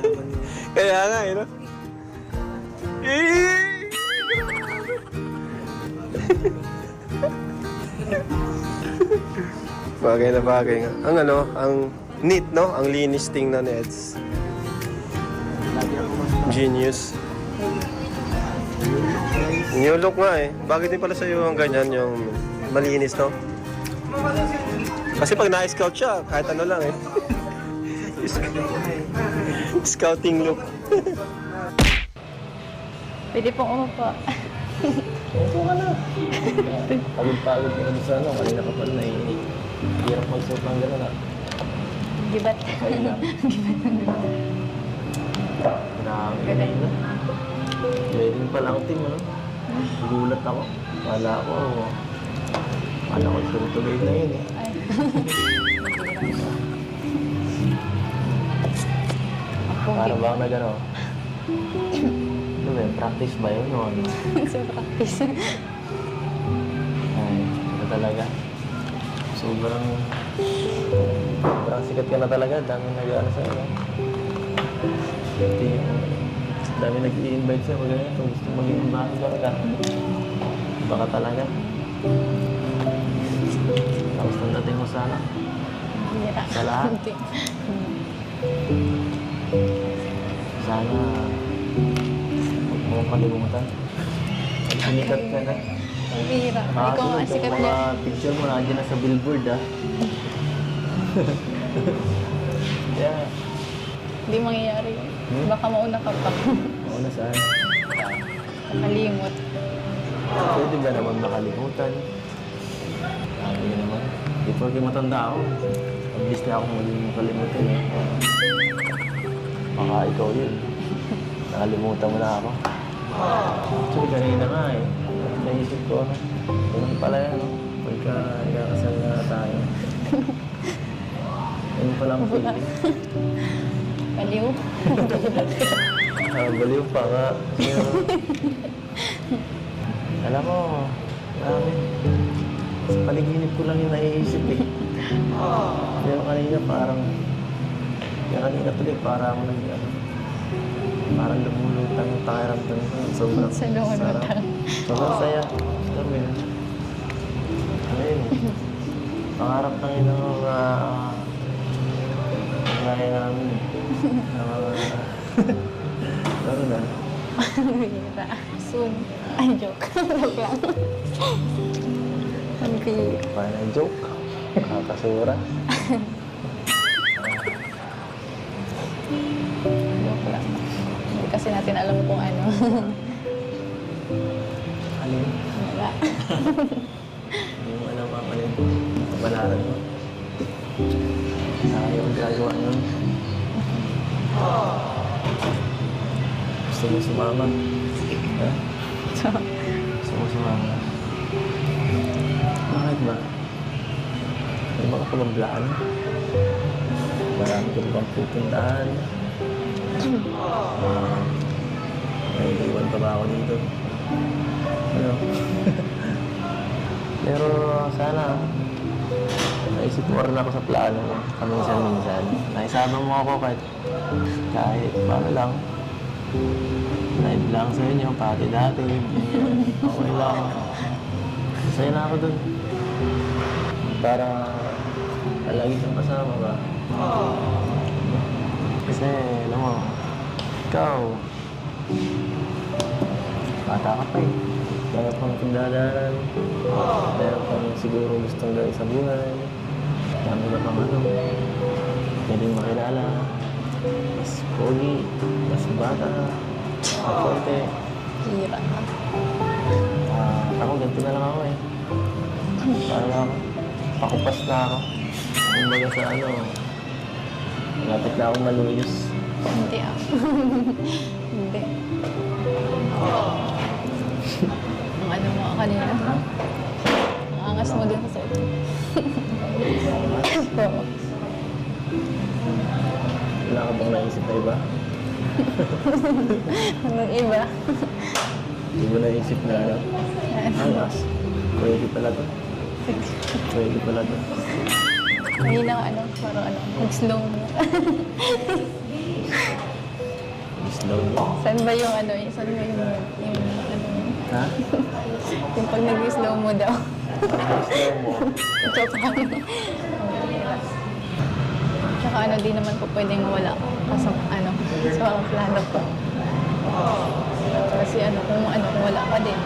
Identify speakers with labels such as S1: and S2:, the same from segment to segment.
S1: Kaya nga, no? Eh! bagay na bagay nga. Ang ano, ang neat, no? Ang linis tingnan ni Eds. Genius. New look nga eh. Bakit din pala sa'yo ang ganyan yung malinis, no? Kasi pag na-scout siya, kahit ano lang eh. Scouting look.
S2: Pwede pong umupo.
S1: Pagod-pagod ka na sa ano, kanina ka pala naiinig. Hirap magsuot ng gano'n ah.
S2: Gibat.
S1: Ayun lang. Grabe.
S2: Galing.
S1: Wedding pa lang team, ano? Gulat ako. Kala ko, kala ko tuloy na yun eh.
S2: Ay.
S1: Para bang nag ano? Ano ba yun? Practice ba yun? O ano?
S2: sa practice.
S1: Ay, ito talaga. Sobrang... Sobrang sikat ka na talaga. Dami nag-ano sa'yo. no? Yung... Dami nag-i-invite sa'yo. Kaya ito, gusto maging ambassador ka. Baka talaga. Tapos nang dating mo sana. Sa lahat?
S2: Hindi.
S1: Sana... Huwag mo kalimutan. Pag sinikat ka na.
S2: Ang bira. Ikaw ang sikat
S1: mga
S2: niya.
S1: picture mo nandiyan na sa billboard ah. yeah.
S2: Hindi mangyayari.
S1: Hmm?
S2: Baka mauna ka pa.
S1: Mauna saan?
S2: Nakalimot.
S1: Pwede ba naman makalimutan? Sabi niya naman. Di porke matanda ako. Mabilis na ako maging makalimutan eh. Baka ikaw yun. Nakalimutan mo na ako. Actually, kanina nga eh. Naisip ko, ganun pala yan. no? Pagka ikakasal na tayo. Ganun pala ang feeling.
S2: Baliw.
S1: Ah, baliw pa nga. Pero, alam mo, marami. Sa paliginip ko lang yung naiisip eh. Pero kanina parang, yung kanina tuloy parang ako nag, ano, parang lumulutang yung pakiramdam ko. Sobrang sarap. Sobrang saya. Sabi yun. Ano yun eh. Pangarap ng ino mga gaya namin eh. Na mga... Ano na?
S2: Bira. Soon. Ay, joke. joke lang. Ang bira.
S1: Paano joke? Kakasura.
S2: natin alam kung ano.
S1: Alin?
S2: Wala.
S1: Hindi mo alam ang alin. Balaran mo. Ayaw ang gagawa nun. Gusto mo sumama? Ha? Gusto mo sumama? Bakit ba? May mga pamablaan. Marami ko bang pupuntahan. Ah, may iwan pa ba ako dito? Ano? Pero sana, naisip mo rin ako sa plano mo. Kaminsan-minsan. Naisama mo ako kahit, kahit paano lang. Live lang sa inyo, pati dati. Okay lang. Masaya na ako dun. Para palagi kang kasama ba? Kasi, alam mo, ikaw, bata ka pa eh. Meron pang pagdadaanan. Meron pang siguro gustong gawin sa buhay. Dami na pang ano. Pwedeng makilala. Mas pogi, mas bata, mas konti.
S2: bira.
S1: Ah, ako, ganito na lang ako eh. Parang ako, pakupas na ako. Kumbaga sa ano, malapit na akong maluyos.
S2: Hindi ah. Hindi. Ang ano mo kanina. Ang angas mo dun sa suot. Oo.
S1: Wala ka bang naisip na iba?
S2: Anong iba?
S1: Hindi mo naisip na ano? Angas. Pwede pala to. Pwede pala to.
S2: Kanina ano, parang ano, nag-slow mo.
S1: slow mo.
S2: Saan ba yung ano, saan ba yung, yung ano,
S1: Ha?
S2: yung pag nag-slow mo daw.
S1: slow mo.
S2: Joke lang. Tsaka ano, di naman po pwedeng wala sa ano, sa mga plano ko. Kasi ano, kung ano, kung wala ka din.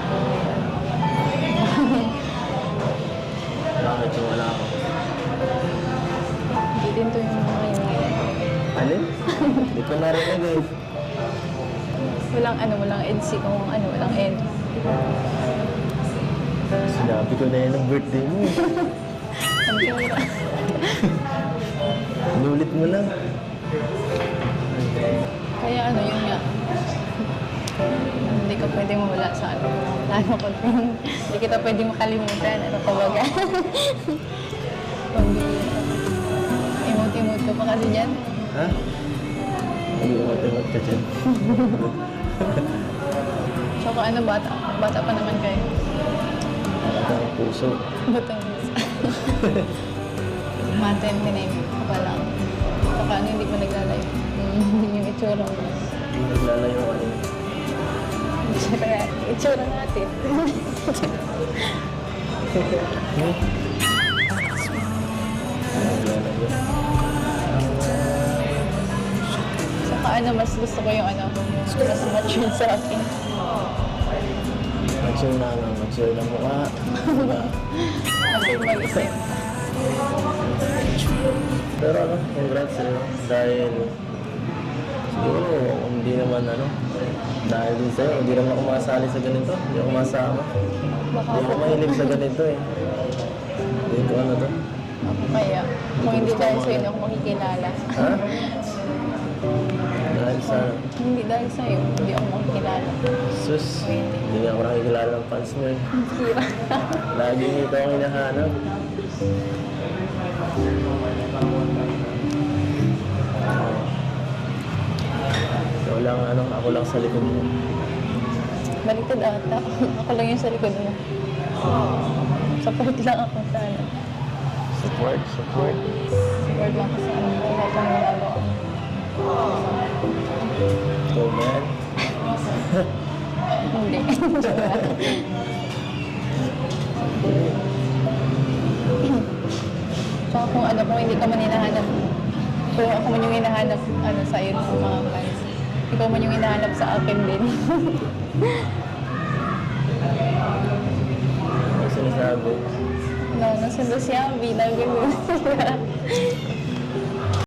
S1: Bakit yung wala ako?
S2: Hindi din to yung mga yung
S1: Alin? Hindi ko narinig eh.
S2: Walang ano, walang NC kung ano, walang N.
S1: Sinabi ko na yan ang birthday mo. Inulit mo lang.
S2: Kaya ano, yun nga. Hindi ka pwede mawala sa ano. Lalo ko hindi kita pwede makalimutan. Ano ka baga? Emote-emote ka pa kasi dyan.
S1: Ha? Matimot ka dyan.
S2: Tsaka ano, bata. Bata pa naman kayo.
S1: Parang ang puso.
S2: Batang Maten, tiname ka pa lang. Tsaka ano, hindi pa naglalayo. Yung itsura mo.
S1: Hindi naglalayo ka rin.
S2: Itsura, itsura natin. Saka ano, mas gusto ko yung ano, mas mature sa akin.
S1: Mature na ano, mature na mukha. Diba?
S2: Kasi mag-isip.
S1: Pero ano, congrats sa'yo. Dahil siguro hindi naman ano, dahil din sa'yo, hindi naman ako masali sa ganito. Hindi ako masama. Hindi ako mahilig sa ganito eh. Hindi ko ano to.
S2: ako kaya. Kung hindi dahil sa'yo, hindi ako makikilala.
S1: Ha? Dahil sa
S2: hindi dahil sa'yo, hindi ako makikilala.
S1: sus, hindi nga ako nakikilala ng fans mo eh. Lagi ito ang hinahanap. Ikaw lang ano, ako lang sa likod mo.
S2: Baliktad ata. Ako lang yung sa likod mo. Support lang ako sa ano.
S1: Support, support.
S2: Support lang ako sa ano. Lahat ng. Tsaka kung ano, kung hindi ka man hinahanap, kung ako man yung hinahanap, ano, sa iyo ng mga fans, ikaw man yung hinahanap sa akin din.
S1: Ano sinasabi?
S2: no, nasa siya, bilang gano'n.